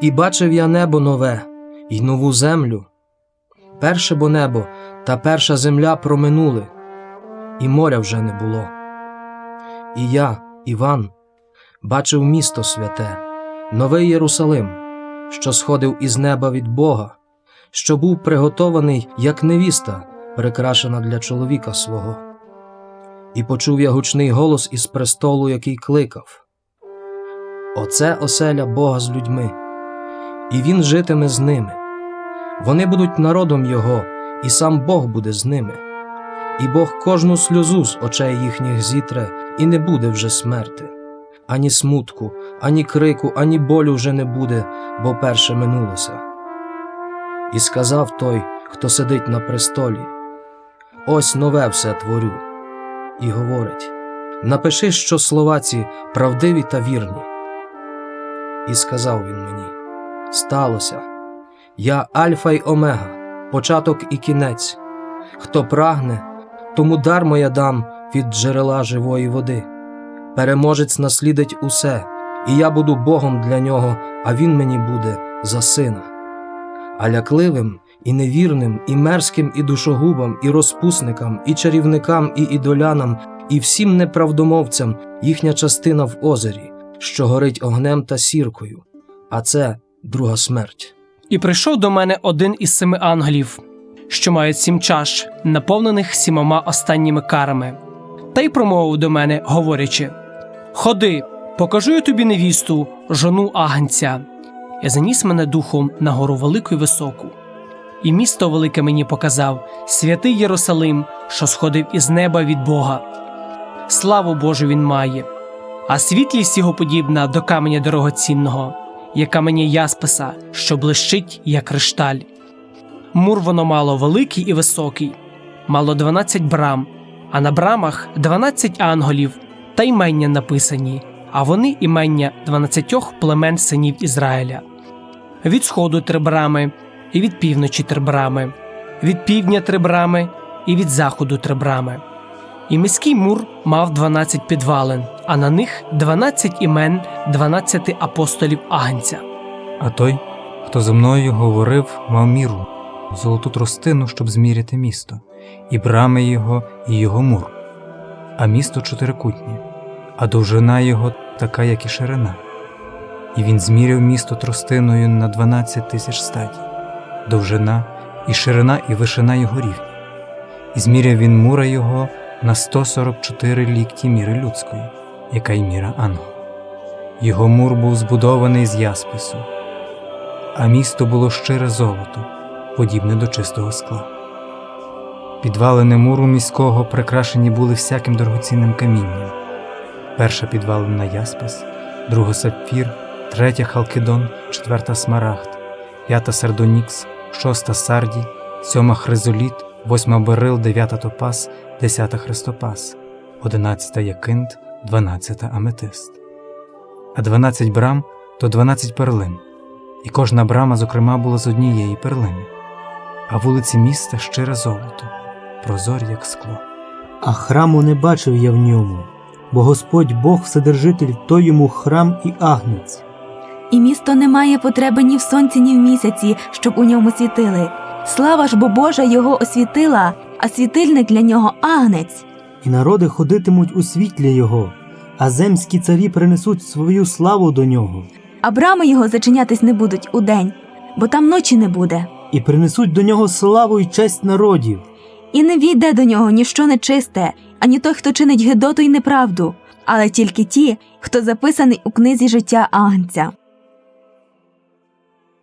І бачив я небо нове, і нову землю. Перше бо небо та перша земля проминули, і моря вже не було. І я, Іван, бачив місто святе, новий Єрусалим, що сходив із неба від Бога, що був приготований, як невіста, прикрашена для чоловіка свого. І почув я гучний голос із престолу, який кликав: Оце оселя Бога з людьми, і він житиме з ними. Вони будуть народом Його, і сам Бог буде з ними. І Бог кожну сльозу з очей їхніх зітре, і не буде вже смерти. Ані смутку, ані крику, ані болю вже не буде, бо перше минулося. І сказав той, хто сидить на престолі: Ось нове все творю. І говорить: Напиши, що слова ці правдиві та вірні. І сказав він мені: Сталося. Я Альфа й Омега, початок і кінець. Хто прагне, тому дармо я дам від джерела живої води. Переможець наслідить усе, і я буду Богом для нього, а він мені буде за сина. А лякливим і невірним, і мерзким, і душогубам, і розпусникам, і чарівникам, і ідолянам, і всім неправдомовцям їхня частина в озері, що горить огнем та сіркою, а це друга смерть. І прийшов до мене один із семи ангелів, що мають сім чаш, наповнених сімома останніми карами, та й промовив до мене, говорячи: Ходи, покажу я тобі невісту, жону агнця. І заніс мене духом на гору велику й високу. І місто велике мені показав святий Єрусалим, що сходив із неба від Бога. Славу Божу він має, а світлість його подібна до каменя дорогоцінного, як каменя ясписа, що блищить, як кришталь. Мур воно мало великий і високий, мало дванадцять брам, а на брамах дванадцять анголів та ймення написані, а вони імення дванадцятьох племен синів Ізраїля. Від сходу три брами, і від півночі три брами, від півдня три брами, і від заходу три брами. І міський мур мав дванадцять підвалин, а на них дванадцять імен дванадцяти апостолів Агнця. А той, хто зо мною говорив, мав міру, золоту тростину, щоб зміряти місто, і брами його, і його мур. А місто чотирикутнє, а довжина його така, як і ширина. І він зміряв місто тростиною на дванадцять тисяч стадій, довжина, і ширина, і вишина його рівні. І зміряв він мура його на 144 лікті міри людської, яка й міра ангела. Його мур був збудований з яспису, а місто було щире золото, подібне до чистого скла. Підвалини муру міського прикрашені були всяким дорогоцінним камінням. Перша підвалина яспис, друга сапфір, третя халкидон, четверта смарагд, п'ята сардонікс, шоста сардій, сьома хризоліт, восьма берил, дев'ята топаз, десята хрестопаз, одинадцята якинт, дванадцята аметист. А дванадцять брам то дванадцять перлин, і кожна брама, зокрема, була з однієї перлини, а вулиці міста щире золото, прозорі, як скло. А храму не бачив я в ньому, бо Господь Бог Вседержитель, той йому храм і агнець. І місто не має потреби ні в сонці, ні в місяці, щоб у ньому світили. Слава ж бо Божа його освітила, а світильник для нього агнець. І народи ходитимуть у світлі його, а земські царі принесуть свою славу до нього, А брами його зачинятись не будуть удень, бо там ночі не буде. і принесуть до нього славу і честь народів. І не війде до нього ніщо нечисте, ані той, хто чинить гидоту й неправду, але тільки ті, хто записаний у книзі життя агнця.